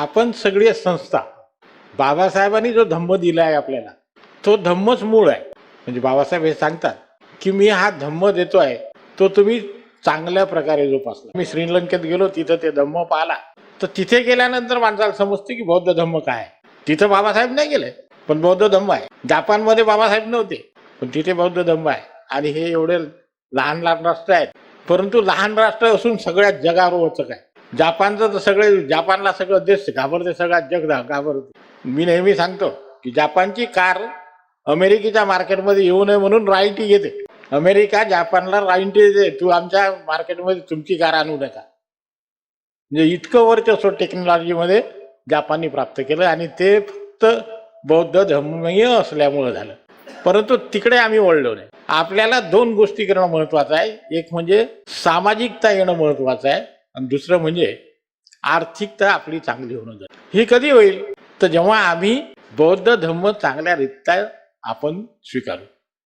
आपण सगळी संस्था बाबासाहेबांनी जो धम्म दिला आहे आपल्याला तो धम्मच मूळ आहे. म्हणजे बाबासाहेब हे सांगतात की मी हा धम्म देतो आहे तो तुम्ही चांगल्या प्रकारे जोपासला. मी श्रीलंकेत गेलो तिथं ते धम्म पाहिला. तर तिथे गेल्यानंतर माणसाला समजते की बौद्ध धम्म काय तिथं बाबासाहेब नाही गेले पण बौद्ध धम्म आहे. जपानमध्ये बाबासाहेब नव्हते पण तिथे बौद्ध धम्म आहे. आणि हे एवढे लहान लहान राष्ट्र आहेत. परंतु लहान राष्ट्र असून सगळ्यात जगावर वचक आहे. जापानचं तर सगळे जापानला सगळं देश घाबरते सगळा जग घाबरतो घाबरते. मी नेहमी सांगतो की जापानची कार अमेरिकेच्या मार्केटमध्ये येऊ नये म्हणून रॉयल्टी घेते. अमेरिका जापानला रॉयल्टी देते तू आमच्या मार्केटमध्ये तुमची कार आणू नका. म्हणजे इतकं वर्चस्व टेक्नॉलॉजीमध्ये जापाननी प्राप्त केलं आणि ते फक्त बौद्ध धर्मीय असल्यामुळं झालं. परंतु तिकडे आम्ही वळलो नाही. आपल्याला दोन गोष्टी करणं महत्वाचं आहे. एक म्हणजे सामाजिकता येणं महत्वाचं आहे. आणि दुसरं म्हणजे आर्थिकता आपली चांगली होणं जाईल ही कधी होईल? तर जेव्हा आम्ही बौद्ध धर्म चांगल्या रीत्या आपण स्वीकारू.